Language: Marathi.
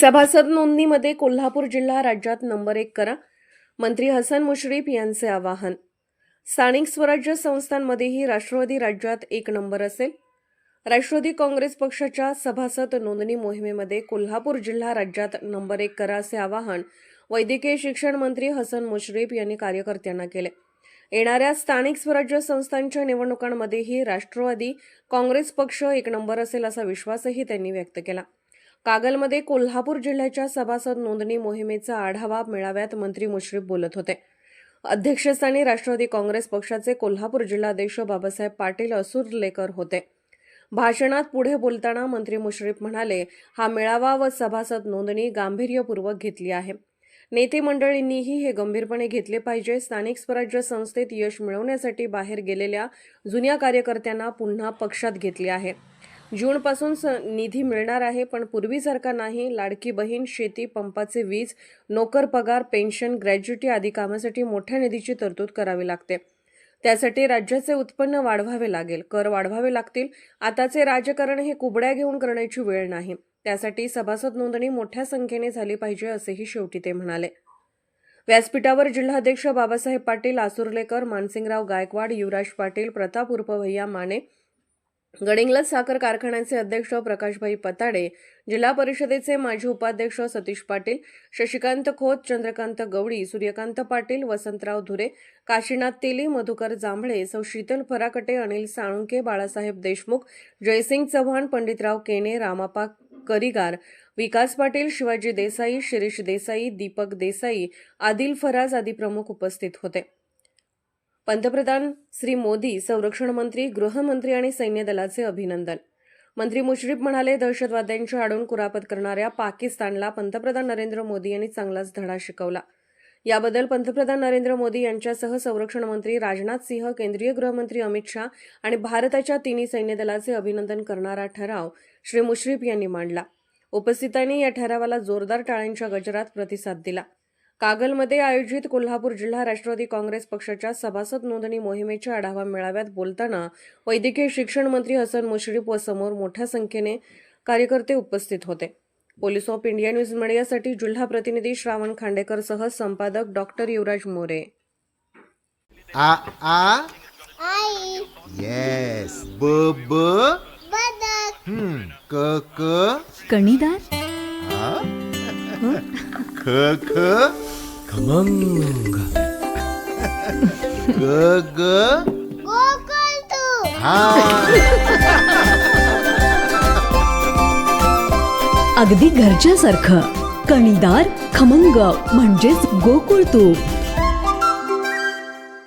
सभासद नोंदणीमध्ये कोल्हापूर जिल्हा राज्यात नंबर एक करा. मंत्री हसन मुश्रीफ यांचे आवाहन. स्थानिक स्वराज्य संस्थांमध्येही राष्ट्रवादी राज्यात एक नंबर असेल. राष्ट्रवादी काँग्रेस पक्षाच्या सभासद नोंदणी मोहिमेमध्ये कोल्हापूर जिल्हा राज्यात नंबर एक करा असे आवाहन वैद्यकीय शिक्षण मंत्री हसन मुश्रीफ यांनी कार्यकर्त्यांना केले. येणाऱ्या स्थानिक स्वराज्य संस्थांच्या निवडणुकांमध्येही राष्ट्रवादी काँग्रेस पक्ष एक नंबर असेल असा विश्वासही त्यांनी व्यक्त केला. कागलमध्ये कोल्हापूर जिल्ह्याच्या सभासद नोंदणी मोहिमेचा आढावा मेळाव्यात मंत्री मुश्रीफ बोलत होते. अध्यक्षस्थानी राष्ट्रवादी काँग्रेस पक्षाचे कोल्हापूर जिल्हाध्यक्ष बाबासाहेब पाटील असुरलेकर होते. भाषणात पुढे बोलताना मंत्री मुश्रीफ म्हणाले हा मेळावा व सभासद नोंदणी गांभीर्यपूर्वक घेतली आहे. नेते मंडळींनीही हे गंभीरपणे घेतले पाहिजे. स्थानिक स्वराज्य संस्थेत यश मिळवण्यासाठी बाहेर गेलेल्या जुन्या कार्यकर्त्यांना पुन्हा पक्षात घेतले आहे. जूनपासून स निधी मिळणार आहे पण पूर्वीसारखा नाही. लाडकी बहीण शेती पंपाचे वीज नोकर पगार पेन्शन ग्रॅज्युटी आदी कामासाठी मोठ्या निधीची तरतूद करावी लागते. त्यासाठी राज्याचे उत्पन्न वाढवावे लागेल. कर वाढवावे लागतील. आताचे राजकारण हे कुबड्या घेऊन करण्याची वेळ नाही. त्यासाठी सभासद नोंदणी मोठ्या संख्येने झाली पाहिजे असेही शेवटी ते म्हणाले. व्यासपीठावर जिल्हाध्यक्ष बाबासाहेब पाटील आसुर्लेकर मानसिंगराव गायकवाड युवराज पाटील प्रताप उर्फ भैया माने गडिंग्लज साखर कारखान्याचे अध्यक्ष प्रकाशभाई पताडे जिल्हा परिषदेचे माजी उपाध्यक्ष सतीश पाटील शशिकांत खोत चंद्रकांत गवडी सूर्यकांत पाटील वसंतराव धुरे काशीनाथ तेली मधुकर जांभळे सौ शीतल फराकटे अनिल साळुंके बाळासाहेब देशमुख जयसिंग चव्हाण पंडितराव केने रामापा करिगार विकास पाटील शिवाजी देसाई शिरीष देसाई दीपक देसाई आदिल फराज आदी प्रमुख उपस्थित होते. पंतप्रधान श्री मोदी संरक्षण मंत्री गृहमंत्री आणि सैन्य दलाचे अभिनंदन. मंत्री मुश्रीफ म्हणाले दहशतवाद्यांच्या आडून कुरापत करणाऱ्या पाकिस्तानला पंतप्रधान नरेंद्र मोदी यांनी चांगलाच धडा शिकवला. याबद्दल पंतप्रधान नरेंद्र मोदी यांच्यासह संरक्षण मंत्री राजनाथ सिंह केंद्रीय गृहमंत्री अमित शाह आणि भारताच्या तिन्ही सैन्य दलाचे अभिनंदन करणारा ठराव श्री मुश्रीफ यांनी मांडला. उपस्थितांनी या ठरावाला जोरदार टाळ्यांच्या गजरात प्रतिसाद दिला. कागलमध्ये आयोजित कोल्हापूर जिल्हा राष्ट्रवादी काँग्रेस पक्षाच्या सभासद नोंदणी मोहिमेच्या आढावा मेळाव्यात बोलताना वैद्यकीय शिक्षण मंत्री हसन मुश्रीफ व समोर मोठ्या संख्येने कार्यकर्ते उपस्थित होते. पोलीस ऑफ इंडिया न्यूज मीडियासाठी जिल्हा प्रतिनिधी श्रावण खांडेकर सह संपादक डॉक्टर युवराज मोरे. आ आ? आई. येस ब ब? हम्म. क क? कणीदार आ? ख ख? खमंग ग ग. गोकुळ तू हा. अगदी घरच्यासारखं. कणीदार खमंग म्हणजेच गोकुळ तूप